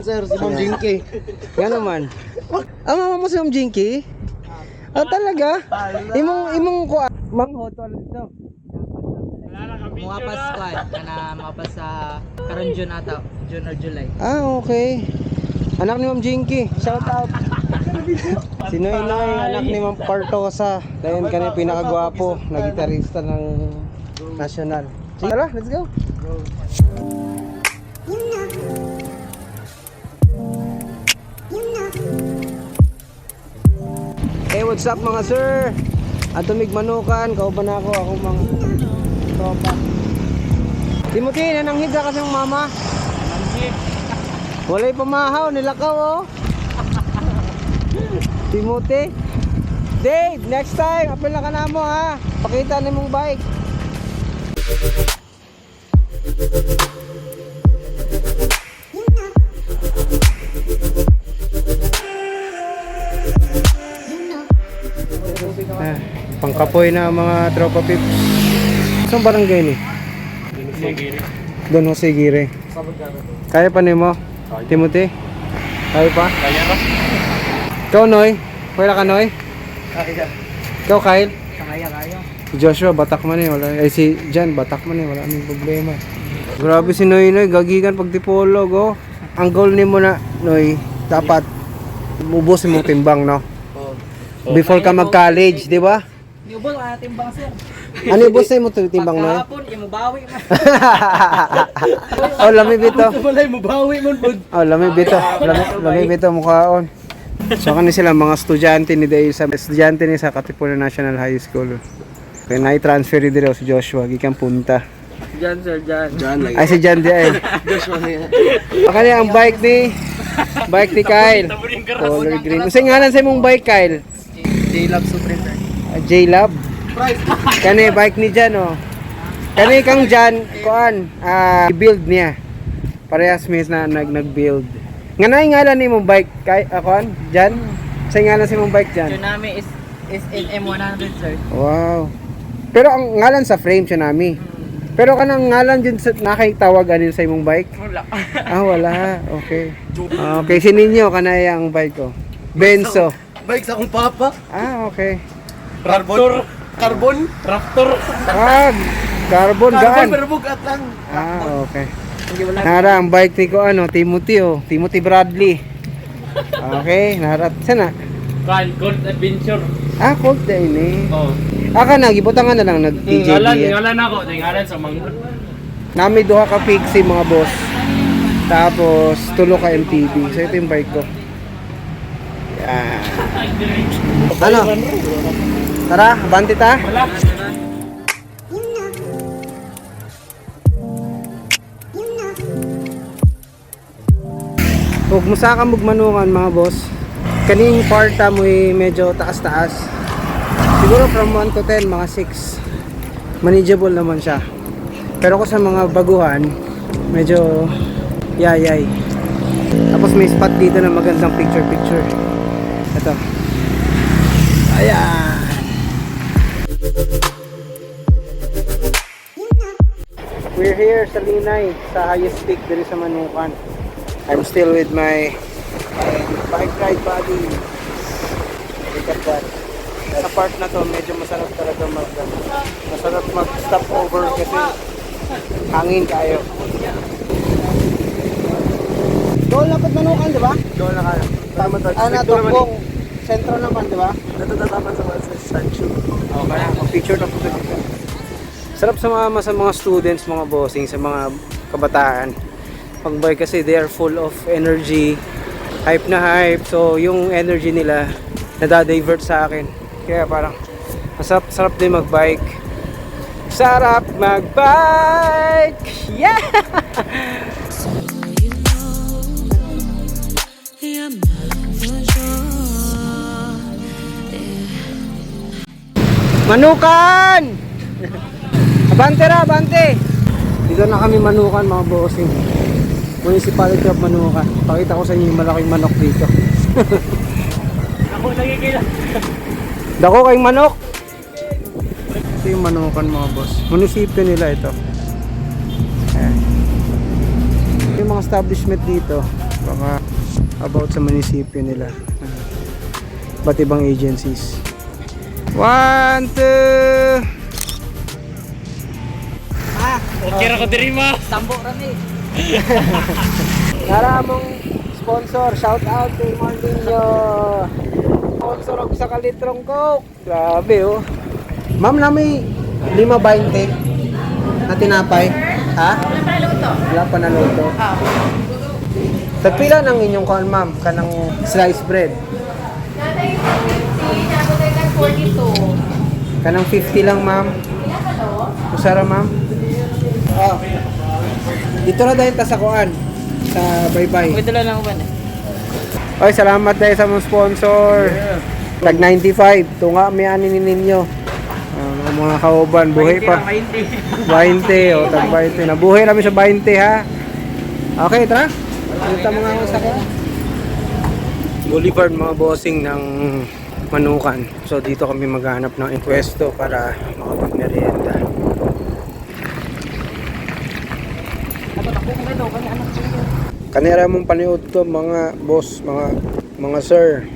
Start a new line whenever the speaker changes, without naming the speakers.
Sir, si Ma'am Jinky.
Yan naman. Ah, mama mo si Ma'am Jinky? Ah, talaga? Imong, imong ko, Ma'am Hoto, ano dito?
Muwapas ko kana mapas sa karon June ata, June or July.
Ah, okay. Anak ni Ma'am Jinky. Shout out. Si Noy Noy, anak ni Ma'am Partosa. Dahil kanya pinakagwapo na gitarista ng national. Tara, let's go. Hey, what's up mga sir? Ato migmanukan, kauban ako, ako mga tropa. Timothy, nananghid ka kasi ng mama. Walay pamahaw, nilakaw oh. Timothy. Dave, next time, apel na ka na mo ha. Pakita ni mong bike. Ah, pangkapoy na mga tropa pips. Saan barangay ni? Don Jose Gire. Kaya pa nimo? Timothy? Kaya pa?
Kaya ka?
Ikaw, Noy? Wala ka, Noy?
Kaya.
Ikaw, Kyle?
Kaya kayo.
Si Joshua, batak man eh. Wala. Eh, si Jan, batak man eh. Wala namang problema. Grabe si Noy, Noy. Gagigan pag tipolog, oh. Ang goal ni mo na, Noy, dapat ubos mo timbang, no? Before ka mag-college, di ba?
Di ba ka natin bang sir?
Ano ubos na mo timbang, Noy?
Pagkahapon, imubawi man.
oh, lami bito.
Walay mo bawi mo bud.
Oh, lami bito. Lami, lami bito mukhaon. So kani sila mga estudyante ni Day sa estudyante ni sa Katipunan National High School. Kaya na-transfer din daw si Joshua gikan punta.
Diyan sir, diyan.
Diyan lagi.
Ay si Jan di ay.
Joshua niya.
Kani ang bike ni bike ni Kyle. Color green. Unsay ngalan sa imong bike Kyle?
J-Love Supreme.
Uh, J-Lab. Kani bike ni Jan oh. Kani kang Jan kuan ah build niya. Parehas mis na nag nag-build. Nga na ngalan ni mong bike kay akuan Jan? Sa ngalan sa imong bike Jan?
Tsunami is is in M100 sir.
Wow. Pero ang ngalan sa frame Tsunami. Pero kanang ngalan din sa nakitawag anin sa imong bike?
Wala.
Ah, wala. Okay. Okay, si Ninyo kanay ang bike ko. Benzo.
Bike sa akong papa.
Ah, okay.
Carbon. Carbon. Raptor.
Ah, carbon
Carbon
gaan.
pero bugat lang.
Ah, okay. Nara ang bike ni ko ano, Timothy oh. Timothy Bradley. Okay, nara. Sana?
Kan, Gold Adventure.
Ah, cold day ni.
Oh.
Ah, ka na gibutangan na lang nag DJ.
Ngalan, ngalan ako, ngalan sa mga
Nami duha ka pixie mga boss. Tapos tulo ka MTB. So ito yung bike ko. Yan. Ano? Tara, banti ta.
wala.
Huwag mo sa mugmanukan mga boss. Kaning parta mo eh, medyo taas-taas. Siguro from 1 to 10, mga 6. Manageable naman siya. Pero ko sa mga baguhan, medyo yayay. Tapos may spot dito na magandang picture-picture. Ito. Ayan. We're here sa Linay, sa highest peak dito sa Manukan. I'm still with my, bike ride buddy. Look at that. Sa part na to, medyo masarap talaga mag, masarap mag stop over kasi hangin kayo. Doon dapat manukan, di ba?
Doon na kaya. Tama to.
Ah, natokong sentro naman, di ba?
Natatapan sa mga statue.
Oh, kaya picture na po dito. Sarap sumama sa mga students, mga bossing, sa mga kabataan. Pag-bike kasi they are full of energy, hype na hype. So yung energy nila nadadivert sa akin. Kaya parang masarap sarap din mag-bike. Sarap mag-bike! Yeah! Manukan! Abante ra, abante! Dito na kami manukan mga bossing. Municipality of Manukan. Pakita ko sa inyo yung malaking manok dito.
Ako nagigila.
Dako kayong manok! Ito yung manukan mga boss. Munisipyo nila ito. Ayan. Yung mga establishment dito. Baka about sa munisipyo nila. Ba't ibang agencies. One, two.
Okay ra ko diri ma.
Sambo rami.
Nara mong sponsor, shout out kay Marlinyo. Sponsor ako sa kalitrong coke. Grabe oh. Ma'am na may lima 20 na tinapay. Ha? Wala pa naluto. Wala pa naluto. Tagpila ng inyong kon ma'am, kanang sliced bread.
Natay 50, natay 42.
Kanang 50 lang ma'am. Usara ma'am. Ah. Dito na dahil ta sa kuan sa bye-bye.
Dala lang ba eh.
Oy, salamat dahil sa mong sponsor. Tag 95, tunga may ani ninyo. Ah, mga kauban, buhay pa. 20, o, tag 20. Nabuhay namin sa 20 ha. Okay, tara. Kita mga ako sa ka. Boulevard mga bossing ng Manukan. So dito kami maghanap ng pwesto para makapagmerienda. Kanira mong paniod to mga boss, mga mga sir.